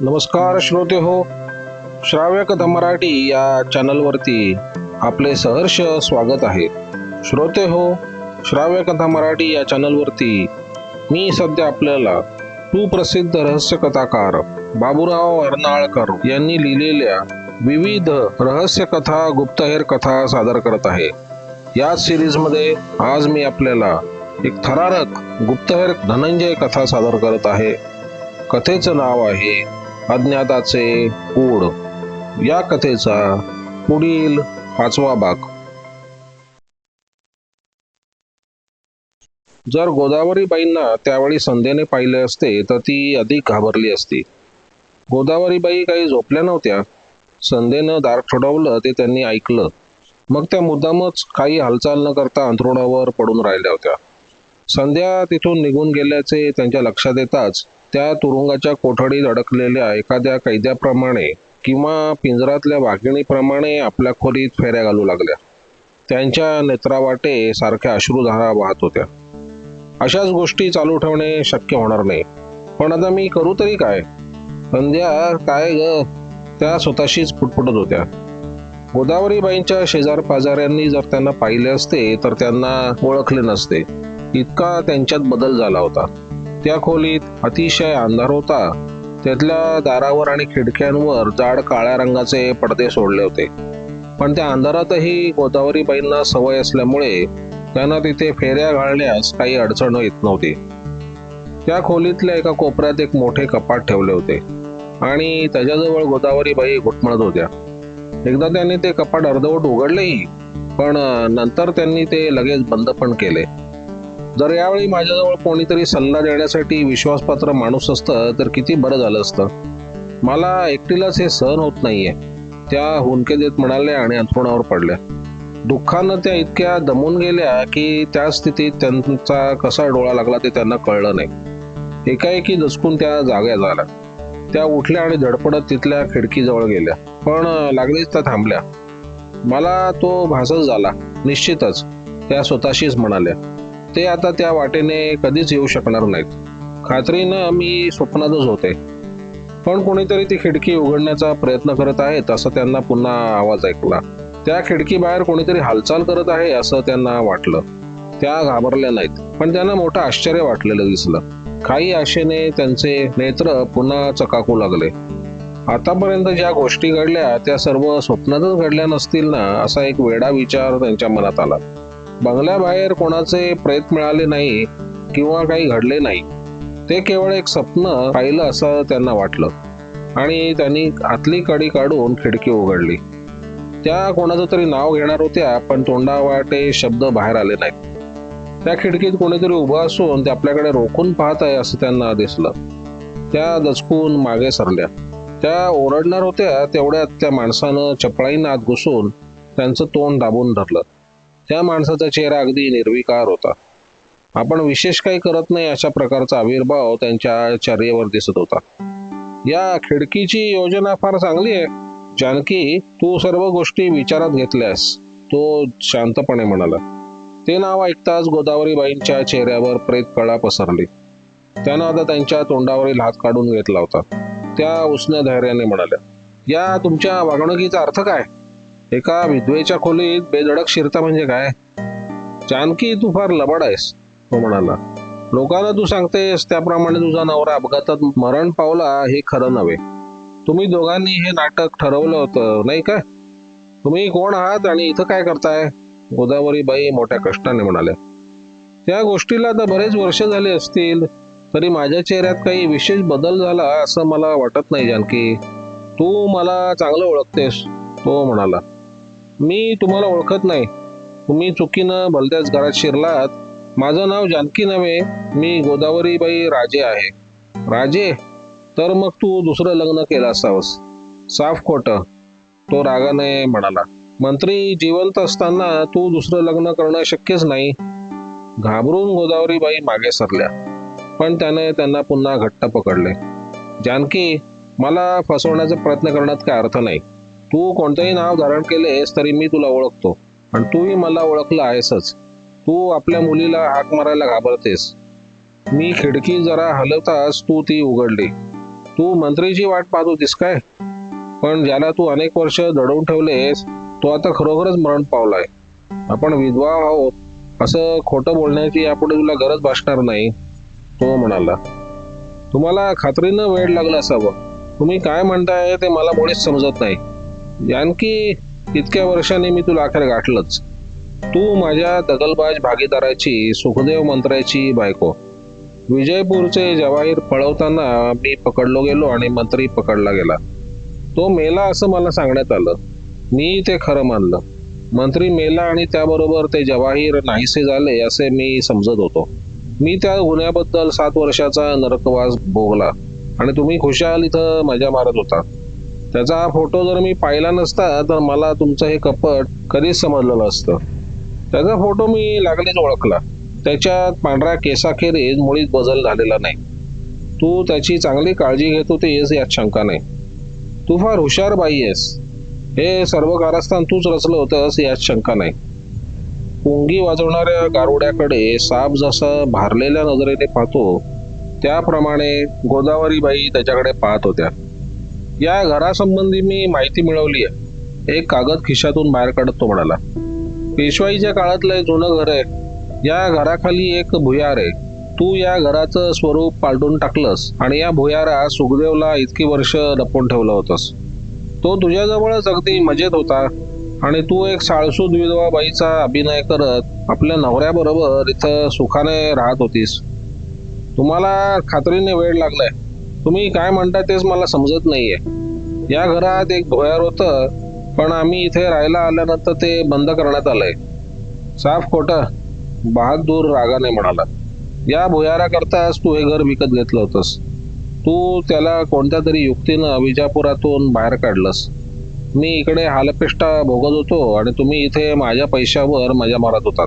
नमस्कार श्रोते हो. श्राव्य कथा मराठी या चॅनलवरती आपले सहर्ष स्वागत आहे. श्रोते हो श्राव्य कथा मराठी या चॅनलवरती मी सध्या आपल्याला सुप्रसिद्ध रहस्य कथाकार बाबूराव अर्नाळकर यांनी लिहिलेल्या विविध रहस्य कथा गुप्तहेर कथा सादर करत आहे. याच सिरीजमध्ये आज मी आपल्याला एक थरारक गुप्तहेर धनंजय कथा सादर करत आहे. कथेचं नाव आहे अज्ञाताचे कूड या कथेचा पुढील पाचवा भाग. जर गोदावरीबाईंना त्यावेळी संध्येने पाहिले असते तर ती अधिक घाबरली असती. गोदावरीबाई काही झोपल्या नव्हत्या. संध्येनं दार ठोडवलं ते त्यांनी ऐकलं. मग त्या मुद्दामच काही हालचाल न करता अंथरुणावर पडून राहिल्या होत्या. संध्या तिथून निघून गेल्याचे त्यांच्या लक्षात येताच त्या तुरुंगाच्या कोठडीत अडकलेल्या एखाद्या कैद्याप्रमाणे किंवा पिंजरातल्या वाघिणीप्रमाणे आपल्या खोलीत फेऱ्या घालू लागल्या. त्यांच्या नेत्रावाटे सारख्या अश्रुधारा वाहत होत्या. अशाच गोष्टी चालू ठेवणे शक्य होणार नाही. पण आता मी करू तरी काय? संध्या काय ग? त्या स्वतःशीच फुटफुटत होत्या. गोदावरीबाईंच्या शेजार पाजाऱ्यांनी जर त्यांना पाहिले असते तर त्यांना ओळखले नसते. इतका त्यांच्यात बदल झाला होता. त्या खोलीत अतिशय अंधार होता. त्यातल्या दारावर आणि खिडक्यांवर जाड काळ्या रंगाचे पडदे सोडले होते. पण त्या अंधारातही गोदावरीबाईंना सवय असल्यामुळे त्यांना तिथे फेऱ्या घालण्यास काही अडचण येत नव्हती. त्या खोलीतल्या एका कोपऱ्यात एक मोठे कपाट ठेवले होते आणि त्याच्याजवळ गोदावरीबाई घुटमळत होत्या. एकदा त्यांनी ते कपाट अर्धवट उघडलेही पण नंतर त्यांनी ते लगेच बंद पण केले. जर यावेळी माझ्याजवळ कोणीतरी सल्ला देण्यासाठी विश्वासपात्र माणूस असतं तर किती बरं झालं असतं. मला एकटीलाच हे सहन होत नाहीये. त्या हुंके देत म्हणाल्या आणि अंथरुणावर पडल्या. दुःखानं त्या इतक्या दमून गेल्या की त्या स्थितीत त्यांचा कसा डोळा लागला ते त्यांना कळलं नाही. एकाएकी दचकून त्या जाग्या झाल्या. त्या उठल्या आणि धडपडत तिथल्या खिडकीजवळ गेल्या. पण लागलीच त्या थांबल्या. मला तो भासच झाला. निश्चितच त्या स्वतःशीच म्हणाल्या. ते आता त्या वाटेने कधीच येऊ शकणार नाहीत. खात्रीनं मी स्वप्नातच होते. पण कोणीतरी ती खिडकी उघडण्याचा प्रयत्न करत आहेत असं त्यांना पुन्हा आवाज ऐकला. त्या खिडकी बाहेर कोणीतरी हालचाल करत आहे असं त्यांना वाटलं. त्या घाबरल्या नाहीत पण त्यांना मोठं आश्चर्य वाटलेलं दिसलं. काही आशेने त्यांचे नेत्र पुन्हा चकाकू लागले. आतापर्यंत ज्या गोष्टी घडल्या त्या सर्व स्वप्नातच घडल्या नसतील ना असा एक वेडा विचार त्यांच्या मनात आला. बंगल्याबाहेर कोणाचे प्रेत मिळाले नाही किंवा काही घडले नाही ते केवळ एक स्वप्न राहिलं असं त्यांना वाटलं. आणि त्यांनी आतली कडी काढून खिडकी उघडली. त्या कोणाचं तरी नाव घेणार होत्या पण तोंडावाटे शब्द बाहेर आले नाहीत. त्या खिडकीत कोणीतरी उभं असून ते आपल्याकडे रोखून पाहत आहे असं त्यांना दिसलं. त्या दचकून मागे सरल्या. त्या ओरडणार होत्या तेवढ्यात त्या माणसानं चपळाईनं आत घुसून त्यांचं तोंड दाबून धरलं. त्या माणसाचा चेहरा अगदी निर्विकार होता. आपण विशेष काही करत नाही अशा प्रकारचा आविर्भाव त्यांच्या चर्येवर दिसत होता. या खिडकीची योजना फार चांगली आहे. जानकी तू सर्व गोष्टी विचारात घेतल्यास तो शांतपणे म्हणाला. ते नाव ऐकताच गोदावरीबाईंच्या चेहऱ्यावर प्रेत कळा पसरली. त्यानं आता त्यांच्या तोंडावरील हात काढून घेतला होता. त्या उष्ण धैर्याने म्हणाल्या या तुमच्या वागणुकीचा अर्थ काय? एका विधवेच्या खोलीत बेधडक शिरता म्हणजे काय? जानकी तू फार लबाड आहेस तो म्हणाला. लोकांना तू सांगतेस त्याप्रमाणे तुझा नवरा अपघातात मरण पावला हे खरं नव्हे. तुम्ही दोघांनी हे नाटक ठरवलं होतं नाही का? तुम्ही कोण आहात आणि इथं काय करताय? गोदावरी बाई मोठ्या कष्टाने म्हणाल्या. त्या गोष्टीला आता बरेच वर्ष झाले असतील तरी माझ्या चेहऱ्यात काही विशेष बदल झाला असं मला वाटत नाही जानकी. तू मला चांगलं ओळखतेस तो म्हणाला. मी तुम्हाला ओळखत नाही. तुम्ही चुकीनं भलत्याच घरात शिरलात. माझं नाव जानकी नव्हे मी गोदावरीबाई राजे आहे. राजे तर मग तू दुसरं लग्न केलं असावंस. साफ खोट. तो रागाने म्हणाला मंत्री जिवंत असताना तू दुसरं लग्न करणं शक्यच नाही. घाबरून गोदावरीबाई मागे सरल्या. पण त्याने त्यांना पुन्हा घट्ट पकडले. जानकी मला फसवण्याचा प्रयत्न करण्यात काय अर्थ नाही. तू कोणतंही नाव धारण केलेस तरी मी तुला ओळखतो. आणि तूही मला ओळखलं आहेसच. तू आपल्या मुलीला हाक मारायला घाबरतेस. मी खिडकी जरा हलवताच तू ती उघडली. तू मंत्रीची वाट पाहत होतीस काय? पण ज्याला तू अनेक वर्ष दडवून ठेवलेस तो आता खरोखरच मरण पावलाय. आपण विधवा आहोत. असं खोटं बोलण्याची यापुढे तुला गरज भासणार नाही तो म्हणाला. तुम्हाला खात्रीनं वेळ लागला असावं. तुम्ही काय म्हणताय ते मला मुळीच समजत नाही. जानकी इतक्या वर्षाने मी तुला अखेर गाठलंच. तू माझ्या दगलबाज भागीदाराची सुखदेव मंत्र्याची बायको. विजयपूरचे जवाहीर पळवताना मी पकडलो गेलो आणि मंत्री पकडला गेला. तो मेला असं मला सांगण्यात आलं. मी ते खरं मानलं. मंत्री मेला आणि त्याबरोबर ते जवाहीर नाहीसे झाले असे मी समजत होतो. मी त्या गुन्ह्याबद्दल सात वर्षाचा नरकवास भोगला आणि तुम्ही खुशाल इथं मजा मारत होता. त्याचा हा फोटो जर मी पाहिला नसता तर मला तुमचं हे कपट कधीच समजलेलं असतं त्याचा फोटो मी लागलीच ओळखला. त्याच्यात पांढऱ्या केसाखेरीज मुळीच बदल झालेला नाही. तू त्याची चांगली काळजी घेत होतीस यात शंका नाही. तू फार हुशार बाई आहेस. हे सर्व कारस्थान तूच रचलं होतंस यात शंका नाही. पुंगी वाजवणाऱ्या गारुड्याकडे साप जसं भारलेल्या नजरेने पाहतो त्याप्रमाणे गोदावरीबाई त्याच्याकडे पाहत होत्या. या घरासंबंधी मी माहिती मिळवली आहे. एक कागद खिशातून बाहेर काढत तो म्हणाला. पेशवाईच्या काळातलं एक जुनं घर आहे. या घराखाली एक भुयार आहे. तू या घराचं स्वरूप पालटून टाकलंस आणि या भुयारा सुखदेवला इतकी वर्ष लपवून ठेवलं होतंस. तो तुझ्याजवळच अगदी मजेत होता आणि तू एक साळसूद विधवा बाईचा अभिनय करत आपल्या नवऱ्याबरोबर इथं सुखाने राहत होतीस. तुम्हाला खात्रीने वेळ लागलाय. तुम्ही काय म्हणता तेच मला समजत नाहीये. या घरात एक भुयार होतं पण आम्ही इथे राहायला आल्यानंतर ते बंद करण्यात आलंय. साफ खोटं बहादूर रागाने म्हणाला. या भुयाराकरताच तू हे घर विकत घेतलं होतंस. तू त्याला कोणत्या तरी युक्तीनं विजापुरातून बाहेर काढलंस. मी इकडे हालपेष्टा भोगत होतो आणि तुम्ही इथे माझ्या पैशावर मजा मारत होतात.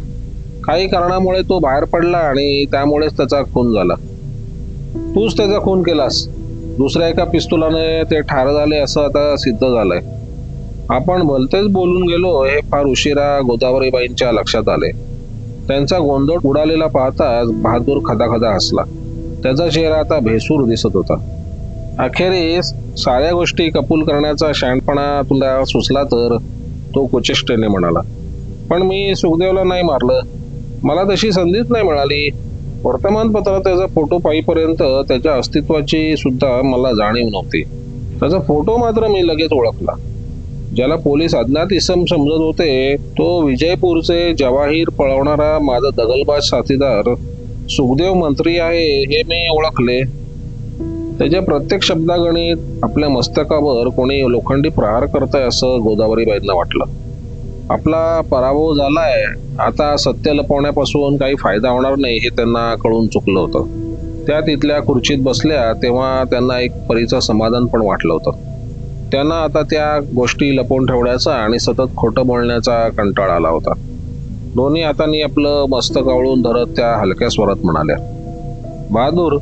काही कारणामुळे तो बाहेर पडला आणि त्यामुळेच त्याचा खून झाला. तूच त्याचा खून केलास. दुसऱ्या एका पिस्तुलाने ते ठार झाले असं आता सिद्ध झालंय. आपण भलतेच बोलून गेलो हे फार उशिरा गोदावरीबाईंच्या लक्षात आले. त्यांचा गोंधळ उडालेला पाहताच बहादूर खदाखदा हसला. त्याचा चेहरा आता भेसूर दिसत होता. अखेरीस साऱ्या गोष्टी कबूल करण्याचा शहाणपणा तुला सुचला तर तो कुचेष्टेने म्हणाला पण मी सुखदेवला नाही मारलं. मला तशी संधीच नाही मिळाली. वर्तमानपत्रात त्याचा फोटो पाहिपर्यंत त्याच्या अस्तित्वाची सुद्धा मला जाणीव नव्हती. त्याचा फोटो मात्र मी लगेच ओळखला. ज्याला पोलीस अज्ञात इसम समजत होते तो विजयपूरचे जवाहीर पळवणारा माझा दगलबाज साथीदार सुखदेव मंत्री आहे हे मी ओळखले. त्याच्या प्रत्येक शब्दागणित आपल्या मस्तकावर कोणी लोखंडी प्रहार करताय असं गोदावरीबाईंना वाटलं. आपला पराभव झालाय आता सत्य लपवण्यापासून काही फायदा होणार नाही हे त्यांना कळून चुकलं होतं. त्या तिथल्या खुर्चीत बसल्या तेव्हा त्यांना एक परीचं समाधान पण वाटलं होतं. त्यांना आता त्या गोष्टी लपवून ठेवण्याचा आणि सतत खोटं बोलण्याचा कंटाळा आला होता. दोन्ही हातांनी आपलं मस्तक आवळून धरत त्या हलक्या स्वरात म्हणाल्या बहादूर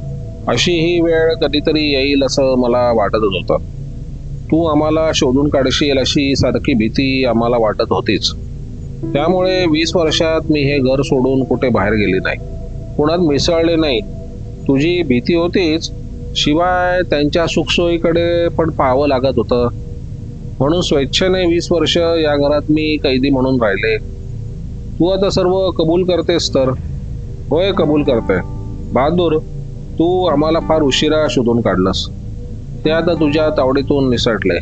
अशी ही वेळ कधीतरी येईल असं मला वाटतच होतं. तू आम्हाला शोधून काढशील अशी सारखी भीती आम्हाला वाटत होतीच. त्यामुळे वीस वर्षात मी हे घर सोडून कुठे बाहेर गेली नाही. कुणात मिसळले नाही. तुझी भीती होतीच. शिवाय त्यांच्या सुखसोयीकडे पण पाहावं लागत होतं. म्हणून स्वेच्छेने वीस वर्ष या घरात मी कैदी म्हणून राहिले. तू आता सर्व कबूल करतेस तर? होय कबूल करते. बहादूर तू आम्हाला फार उशिरा शोधून काढलंस. ते आता तुझ्या तावडीतून निसटले.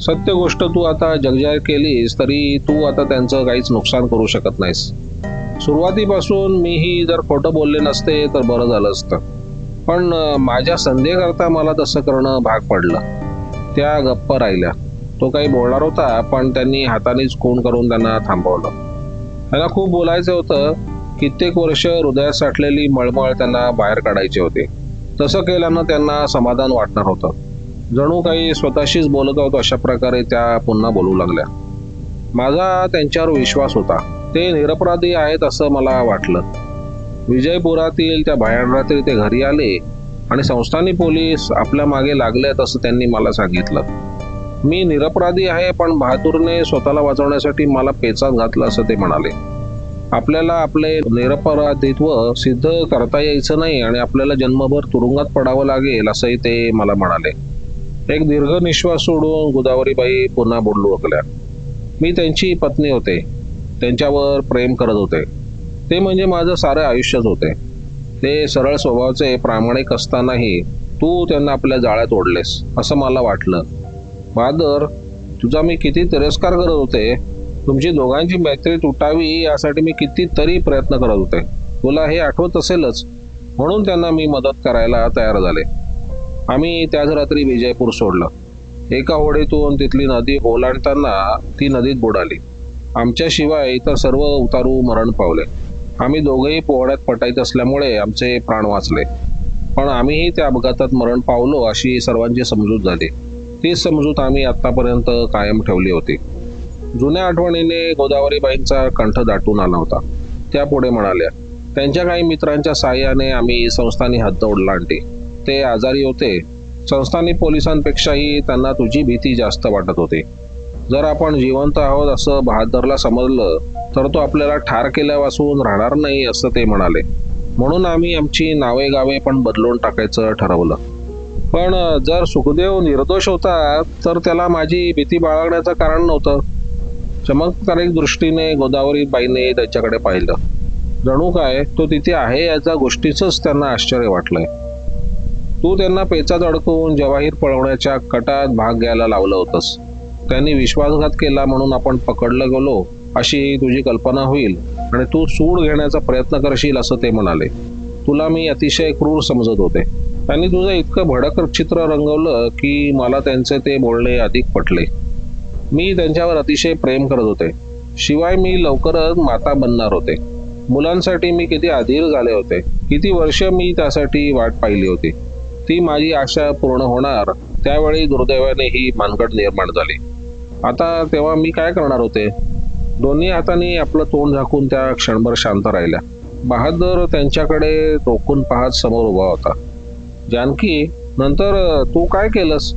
सत्य गोष्ट तू आता जगजाहीर केलीस तरी तू आता त्यांचं काहीच नुकसान करू शकत नाहीस. सुरुवातीपासून मीही जर खोटं बोलले नसते तर बरं झालं असतं. पण माझ्या संधेकरता मला तसं करणं भाग पडलं. त्या गप्प राहिल्या. तो काही बोलणार होता पण त्यांनी हातानेच खून करून त्यांना थांबवलं. त्यांना खूप बोलायचं होतं. कित्येक वर्ष हृदयात साठलेली मळमळ त्यांना बाहेर काढायची होती. तसं केल्यानं त्यांना समाधान वाटणार होतं. जणू काही स्वतःशीच बोलत आहोत अशा प्रकारे त्या पुन्हा बोलू लागल्या. माझा त्यांच्यावर विश्वास होता. ते निरपराधी आहेत असं मला वाटलं. विजयपुरातील त्या भयान रात्री ते घरी आले आणि संस्थानी पोलीस आपल्या मागे लागलेत असं त्यांनी मला सांगितलं. मी निरपराधी आहे पण बहादूरने स्वतःला वाचवण्यासाठी मला पेचात घातलं असं ते म्हणाले. आपल्याला आपले निरपराधित्व सिद्ध करता यायचं नाही आणि आपल्याला जन्मभर तुरुंगात पडावं लागेल असंही ते मला म्हणाले. एक दीर्घ निश्वास सोडून गोदावरीबाई पुन्हा बोलू लागल्या. मी त्यांची पत्नी होते. त्यांच्यावर प्रेम करत होते. ते म्हणजे माझं सारं आयुष्यच होते. ते सरळ स्वभावाचे प्रामाणिक असतानाही तू त्यांना आपल्या जाळ्यात ओढलेस असं मला वाटलं. बहादर तुझा मी किती तिरस्कार करत होते तुमची दोघांची मैत्री तुटावी यासाठी मी कितीतरी प्रयत्न करत होते. तुला हे आठवत असेलच. म्हणून त्यांना मी मदत करायला तयार झाले. आम्ही त्याच रात्री विजयपूर सोडलं. एका होडीतून तिथली नदी ओलांडताना ती नदीत बुडाली. आमच्याशिवाय इतर सर्व उतारू मरण पावले. आम्ही दोघेही पोहण्यात पटाईत असल्यामुळे आमचे प्राण वाचले. पण आम्हीही त्या अपघातात मरण पावलो अशी सर्वांची समजूत झाली. तीच समजूत आम्ही आतापर्यंत कायम ठेवली होती. जुन्या आठवणीने गोदावरीबाईंचा कंठ दाटून आला होता. त्या पुढे म्हणाल्या त्यांच्या काही मित्रांच्या साह्याने आम्ही संस्थानी हद्द ओढलांटी ते आजारी होते. संस्थानी पोलिसांपेक्षाही त्यांना तुझी भीती जास्त वाटत होती. जर आपण जिवंत आहोत असं बहादरला समजलं तर तो आपल्याला ठार केल्यापासून राहणार नाही असं ते म्हणाले. म्हणून आम्ही आमची नावे गावे पण बदलून टाकायचं ठरवलं. पण जर सुखदेव निर्दोष होता तर त्याला माझी भीती बाळगण्याचं कारण नव्हतं. चमत्कारिक दृष्टीने गोदावरी बाईने त्याच्याकडे पाहिलं. जणू काय तो तिथे आहे याचा गोष्टीच त्यांना आश्चर्य वाटलंय. तू त्यांना पेचात अडकवून जवाहीर पळवण्याच्या कटात भाग घ्यायला लावलं होतंस. त्यांनी विश्वासघात केला म्हणून आपण पकडलं गेलो अशी तुझी कल्पना होईल आणि तू सूड घेण्याचा प्रयत्न करशील असं ते म्हणाले. तुला मी अतिशय क्रूर समजत होते. त्यांनी तुझं इतकं भडक चित्र रंगवलं की मला त्यांचे ते बोलणे अधिक पटले. मी त्यांच्यावर अतिशय प्रेम करत होते. शिवाय मी लवकरच माता बनणार होते. मुलांसाठी मी किती अधीर झाले होते. किती वर्ष मी त्यासाठी वाट पाहिली होती. ती माझी आशा पूर्ण होणार त्यावेळी दुर्दैवाने ही मानगड निर्माण झाली. आता तेव्हा मी काय करणार होते? दोन्ही हाताने आपलं तोंड झाकून त्या क्षणभर शांत राहिल्या. बहादर त्यांच्याकडे रोखून पाहत समोर उभा होता. जानकी नंतर तू काय केलंस?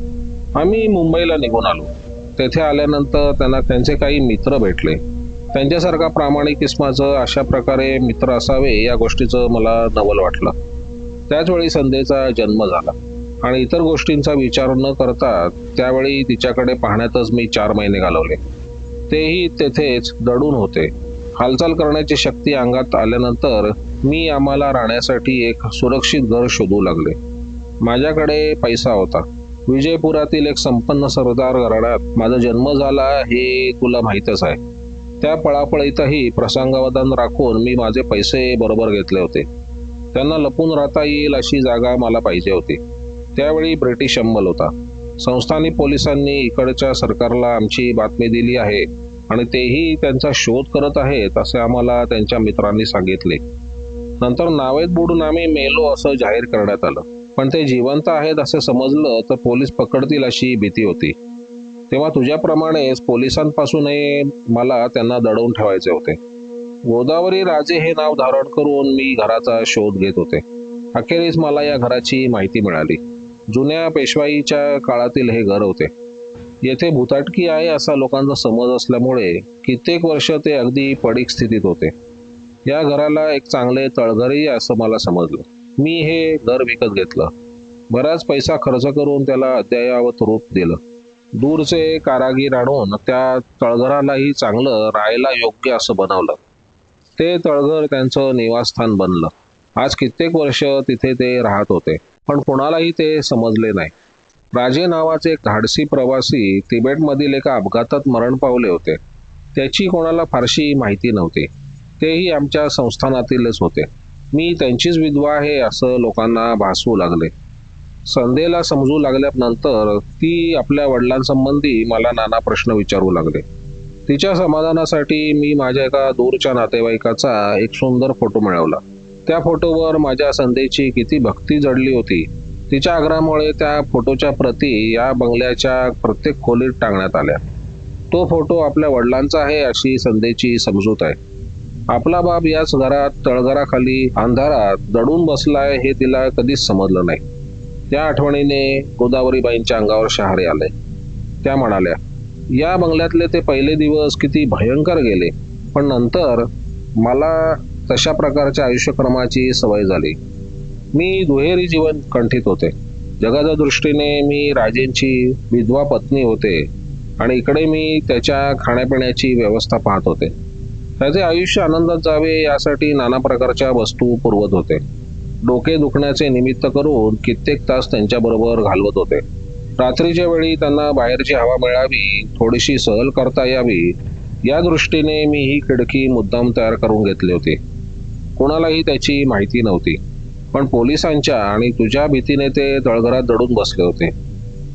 आम्ही मुंबईला निघून आलो. तेथे आल्यानंतर त्यांना त्यांचे काही मित्र भेटले. त्यांच्यासारखा प्रामाणिक किस्माचं अशा प्रकारे मित्र असावे या गोष्टीचं मला नवल वाटलं. त्याचवेळी संध्येचा जन्म झाला. आणि इतर गोष्टींचा विचार न करता त्यावेळी तिच्याकडे पाहण्यातच मी चार महिने घालवले. तेही तेथेच दडून होते. हालचाल करण्याची शक्ती अंगात आल्यानंतर मी आम्हाला राहण्यासाठी एक सुरक्षित घर शोधू लागले. माझ्याकडे पैसा होता. विजयपुरातील एक संपन्न सरदार घराण्यात माझा जन्म झाला हे तुला माहीतच आहे. त्या पळापळीतही प्रसंगावधान राखून मी माझे पैसे बरोबर घेतले होते. त्यांना लपून राहता येईल अशी जागा मला पाहिजे होती. त्यावेळी ब्रिटिश अंमल होता. संस्थानी पोलिसांनी इकडच्या सरकारला आमची बातमी दिली आहे आणि तेही त्यांचा शोध करत आहेत असे आम्हाला त्यांच्या मित्रांनी सांगितले. नंतर नावेत बुडून आम्ही मेलो असं जाहीर करण्यात आलं. पण ते जिवंत आहेत असे समजलं तर पोलीस पकडतील अशी भीती होती. तेव्हा तुझ्याप्रमाणेच पोलिसांपासूनही मला त्यांना दडवून ठेवायचे होते. गोदावरी राजे हे नाव धारण करून मी घराचा शोध घेत होते. अखेरीस मला या घराची माहिती मिळाली. जुन्या पेशवाईच्या काळातील हे घर होते. येथे भूताटकी आहे असा लोकांचा समज असल्यामुळे कित्येक वर्ष ते अगदी पडीक स्थितीत होते. या घराला एक चांगले तळघरही असं मला समजलं. मी हे घर विकत घेतलं. बराच पैसा खर्च करून त्याला अद्ययावत रूप दिलं. दूरचे कारागीर आणून त्या तळघरालाही चांगलं राहायला योग्य असं बनवलं. ते तळघर त्यांचं निवासस्थान बनलं. आज कित्येक वर्ष तिथे ते राहत होते पण कोणालाही ते समजले नाही. राजे नावाचे एक धाडसी प्रवासी तिबेटमधील एका अपघातात मरण पावले होते. त्याची कोणाला फारशी माहिती नव्हती. तेही आमच्या संस्थानातीलच होते. मी त्यांचीच विधवा आहे असं लोकांना भासवू लागले. संध्येला समजू लागल्यानंतर ती आपल्या वडिलांसंबंधी मला नाना प्रश्न विचारू लागले. तिच्या समाधानासाठी मी माझ्या एका दूरच्या नातेवाईकाचा एक सुंदर फोटो मिळवला. त्या फोटोवर माझ्या संध्येची किती भक्ती जडली होती. तिच्या आग्रहामुळे त्या फोटोच्या प्रती या बंगल्याच्या प्रत्येक खोलीत टांगण्यात आल्या. तो फोटो आपल्या वडिलांचा आहे अशी संध्येची समजूत आहे. आपला बाप याच घरात तळघराखाली अंधारात दडून बसलाय हे तिला कधीच समजलं नाही. त्या आठवणीने गोदावरीबाईंच्या अंगावर शहारे आले. त्या म्हणाल्या या बंगल्यातले ते पहिले दिवस किती भयंकर गेले. पण नंतर मला तशा प्रकारच्या आयुष्यक्रमाची सवय झाली. मी दुहेरी जीवन कंठित होते. जगाच्या दृष्टीने मी राजेंची विधवा पत्नी होते आणि इकडे मी त्याच्या खाण्यापिण्याची व्यवस्था पाहत होते. त्याचे आयुष्य आनंदात जावे यासाठी नाना प्रकारच्या वस्तू पुरवत होते. डोके दुखण्याचे निमित्त करून कित्येक तास त्यांच्याबरोबर घालवत होते. रात्रीच्या वेळी त्यांना बाहेरची हवा मिळावी थोडीशी सहल करता यावी या दृष्टीने मी ही खिडकी मुद्दाम तयार करून घेतली होती. कोणालाही त्याची माहिती नव्हती. पण पोलिसांच्या आणि तुझ्या भीतीने ते तळघरात दडून बसले होते.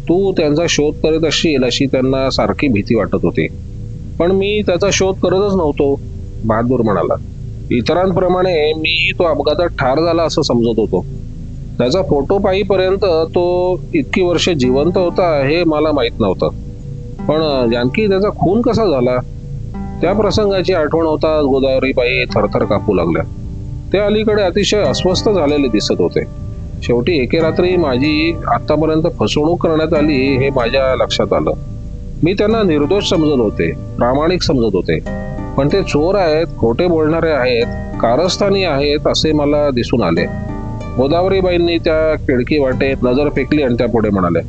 तू त्यांचा शोध करीत असशील अशी त्यांना सारखी भीती वाटत होती. पण मी त्याचा शोध करतच नव्हतो. बहादूर म्हणाला. इतरांप्रमाणे मीही तो अपघातात ठार झाला असं समजत होतो. त्याचा फोटो पाहीपर्यंत तो इतकी वर्ष जिवंत होता हे मला माहीत नव्हतं. पण जानकी त्याचा खून कसा झाला? त्या प्रसंगाची आठवण होता गोदावरीबाई थरथर कापू लागल्या. ते अलीकडे अतिशय अस्वस्थ झालेले दिसत होते. शेवटी एके रात्री माझी आतापर्यंत फसवणूक करण्यात आली हे माझ्या लक्षात आलं. मी त्यांना निर्दोष समजत होते प्रामाणिक समजत होते. पण ते चोर आहेत खोटे बोलणारे आहेत कारस्थानी आहेत असे मला दिसून आले. गोदावरीबाईंनी त्या खिडकी वाटे नजर फेकली आणि त्या पुढे म्हणाले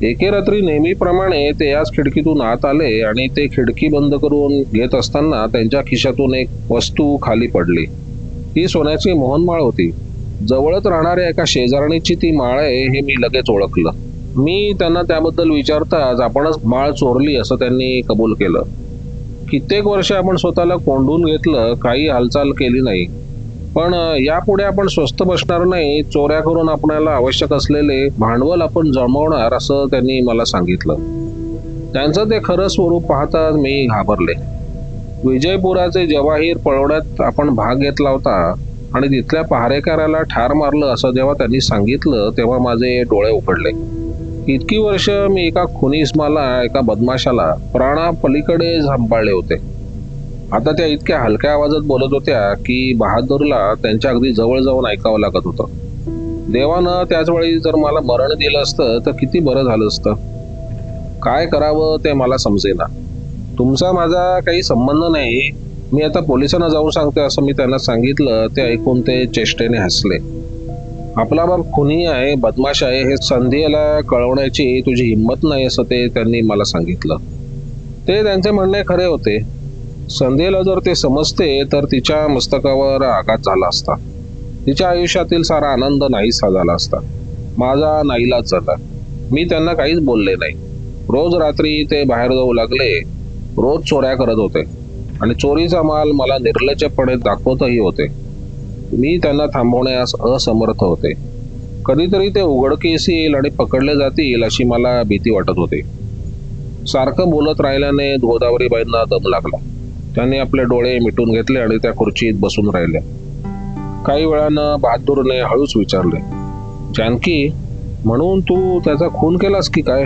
एके रात्री नेहमीप्रमाणे ते याच खिडकीतून आत आले आणि ते खिडकी बंद करून घेत असताना त्यांच्या खिशातून एक वस्तू खाली पडली. ती सोन्याची मोहनमाळ होती. जवळच राहणाऱ्या एका शेजारणीची ती माळ आहे हे मी लगेच ओळखलं. मी त्यांना त्याबद्दल विचारताच आपणच माळ चोरली असं त्यांनी कबूल केलं. कित्येक वर्ष आपण स्वतःला कोंडून घेतलं काही हालचाल केली नाही. पण यापुढे आपण स्वस्त बसणार नाही चोऱ्या करून आपल्याला आवश्यक असलेले भांडवल आपण जमवणार असं त्यांनी मला सांगितलं. त्यांचं ते खरं स्वरूप पाहता मी घाबरले. विजयपुराचे जवाहीर पळवण्यात आपण भाग घेतला होता आणि तिथल्या पहारेकऱ्याला ठार मारलं असं जेव्हा त्यांनी सांगितलं तेव्हा माझे डोळे उघडले. इतकी वर्ष मी एका खुनीस मला एका बदमाशाला प्राणापलीकडे झांपाळले होते. आता त्या इतक्या हलक्या आवाजात बोलत होत्या की बहादूरला त्यांच्या अगदी जवळ जाऊन ऐकावं लागत होतं. देवानं त्याच वेळी जर मला मरण दिलं असतं तर किती बरं झालं असतं. काय करावं ते मला समजेना. तुमचा माझा काही संबंध नाही. मी आता पोलिसांना जाऊन सांगते असं मी त्यांना सांगितलं ते ऐकून ते चेष्टेने हसले. आपला बाप खुनी आहे बदमाश आहे हे संधीला कळवण्याची तुझी हिंमत नाही असं ते त्यांनी मला सांगितलं. ते त्यांचे म्हणणे खरे होते. संध्येला जर ते समजते तर तिच्या मस्तकावर आघात झाला असता. तिच्या आयुष्यातील सारा आनंद नाहीसा झाला असता. माझा नाईलाच झाला. मी त्यांना काहीच बोलले नाही. रोज रात्री ते बाहेर जाऊ लागले. रोज चोऱ्या करत होते. आणि चोरीचा माल मला निर्लज्जपणे दाखवतही होते. मी त्यांना थांबवण्यास असमर्थ होते. कधीतरी ते उघडकीस येईल आणि पकडले जातील अशी मला भीती वाटत होती. सारखं बोलत राहिल्याने गोदावरीबाईंना दम लागला. त्यांनी आपले डोळे मिटून घेतले आणि त्या खुर्चीत बसून राहिल्या काही वेळानं बहादूरने हळूच विचारले जानकी म्हणून तू त्याचा खून केलास की काय?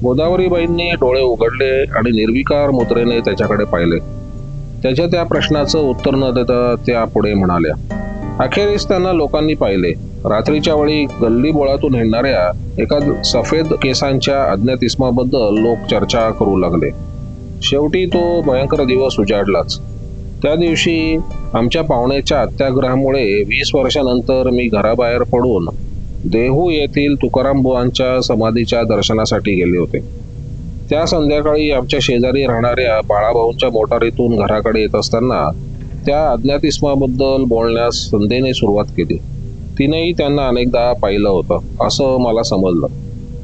गोदावरीबाईंनी डोळे उघडले आणि निर्विकार मुद्रेने त्याच्याकडे पाहिले. त्याच्या त्या प्रश्नाचं उत्तर न देता त्या पुढे म्हणाल्या अखेरीस त्यांना लोकांनी पाहिले. रात्रीच्या वेळी गल्ली बोळातून हिंडणाऱ्या एका सफेद केसांच्या अज्ञात इस्माबद्दल लोक चर्चा करू लागले. शेवटी तो भयंकर दिवस उजाडलाच. त्या दिवशी आमच्या पाहुण्याच्या अत्याग्रहामुळे वीस वर्षानंतर मी घराबाहेर पडून देहू येथील तुकाराम बुवांच्या समाधीच्या दर्शनासाठी गेले होते. त्या संध्याकाळी आमच्या शेजारी राहणाऱ्या बाळाभाऊंच्या मोटारीतून घराकडे येत असताना त्या अज्ञात इस्माबद्दल बोलण्यास संध्येने सुरुवात केली. तिनेही त्यांना अनेकदा पाहिलं होतं असं मला समजलं.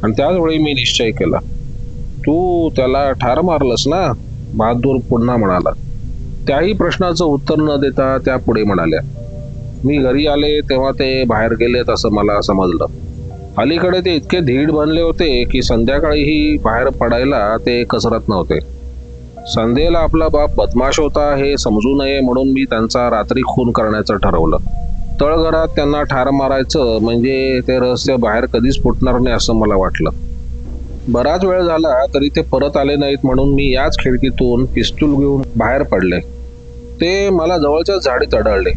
आणि त्याचवेळी मी निश्चय केला. तू त्याला ठार मारलंस ना? बहादूर पुन्हा म्हणाला. त्याही प्रश्नाचं उत्तर न देता त्या पुढे म्हणाल्या. मी घरी आले तेव्हा ते बाहेर गेलेत असं मला समजलं. अलीकडे ते इतके धीड बनले होते की संध्याकाळीही बाहेर पडायला ते कसरत नव्हते. संध्येला आपला बाप बदमाश होता हे समजू नये म्हणून मी त्यांचा रात्री खून करण्याचं ठरवलं. तळघरात त्यांना ठार मारायचं म्हणजे ते रहस्य बाहेर कधीच फुटणार नाही असं मला वाटलं. बराच वेळ झाला तरी ते परत आले नाहीत म्हणून मी याच खिडकीतून पिस्तूल घेऊन बाहेर पडले. ते मला जवळच्या झाडीत अडळले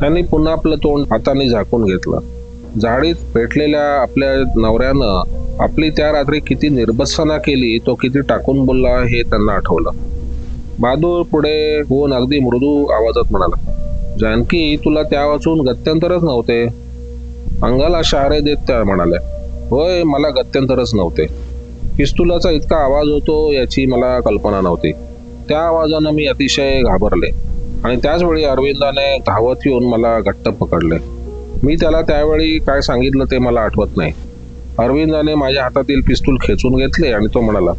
त्यांनी पुन्हा आपलं तोंड हाताने झाकून घेतलं. झाडीत पेटलेल्या आपल्या नवऱ्यानं आपली त्या रात्री किती निर्बसना केली तो किती टाकून बोलला हे त्यांना आठवलं. बहादूर पुढे होऊन अगदी मृदू आवाजात म्हणाला जानकी तुला त्या वाचून गत्यंतरच नव्हते. अंगाला शहारे देत त्या म्हणाल्या होय मला गत्यंतरच नव्हते. पिस्तुलाचा इतका आवाज होतो याची मला कल्पना नव्हती. त्या आवाजानं मी अतिशय घाबरले आणि त्याचवेळी अरविंदाने धावत येऊन मला घट्ट पकडले. मी त्याला त्यावेळी काय सांगितलं ते मला आठवत नाही. अरविंदाने माझ्या हातातील पिस्तूल खेचून घेतले आणि तो म्हणाला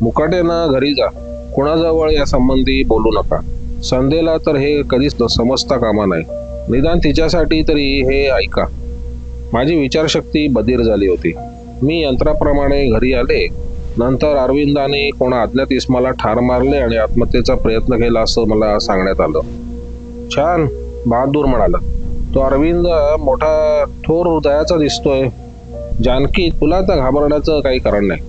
मुकाट्यानं घरी जा. कुणाजवळ या संबंधी बोलू नका. संध्येला तर हे कधीच समजता कामा नाही. निदान तिच्यासाठी तरी हे ऐका. माझी विचारशक्ती बधीर झाली होती. मी यंत्राप्रमाणे घरी आले. नंतर अरविंदाने कोणा अज्ञात इस्माला ठार मारले आणि आत्महत्येचा प्रयत्न केला असं मला सांगण्यात आलं. छान बहादूर म्हणाला. तो अरविंद मोठा थोर हृदयाचा दिसतोय. जानकी तुला तर घाबरण्याचं काही कारण नाही.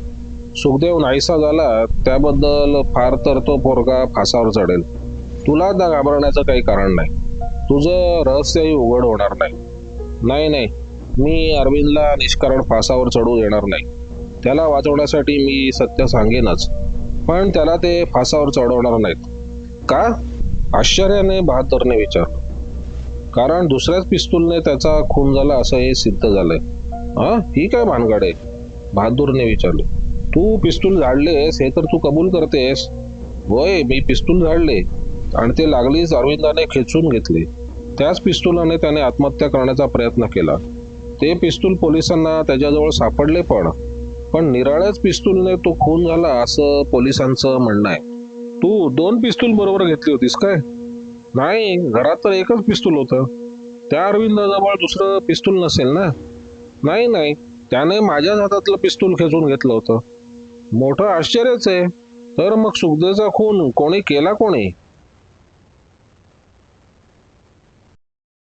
सुखदेव नाहीसा झाला त्याबद्दल फार तर तो पोरगा फासावर चढेल. तुला तर घाबरण्याचं काही कारण नाही. तुझं रहस्यही उघड होणार नाही. नाही नाही. मी अरविंदला निष्कारण फासावर चढू देणार नाही. त्याला वाचवण्यासाठी मी सत्य सांगेनच पण त्याला ते फासावर चढवणार नाहीत. का? आश्चर्याने बहादरने विचारलं कारण दुसऱ्याच पिस्तूलने त्याचा खून झाला असं हे सिद्ध झालंय. हा? ही काय भानगड आहे? बहादूरने विचारले. तू पिस्तूल झाडलेस हे तर तू कबूल करतेस. वय मी पिस्तूल झाडले आणि ते लागलीच अरविंदाने खेचून घेतले. त्याच पिस्तुलाने त्याने आत्महत्या करण्याचा प्रयत्न केला. ते पिस्तूल पोलिसांना त्याच्याजवळ सापडले पण पण निराळ्याच पिस्तूलने तो खून झाला असं पोलिसांचं म्हणणं आहे. तू दोन पिस्तूल बरोबर घेतली होतीस काय? नाही घरात तर एकच पिस्तूल होतं. त्या अरविंदाजवळ दुसरं पिस्तूल नसेल ना? नाही नाही. त्याने माझ्याच हातातलं पिस्तूल खेचून घेतलं होतं. मोठं आश्चर्यच आहे. तर मग सुखदेचा खून कोणी केला कोणी?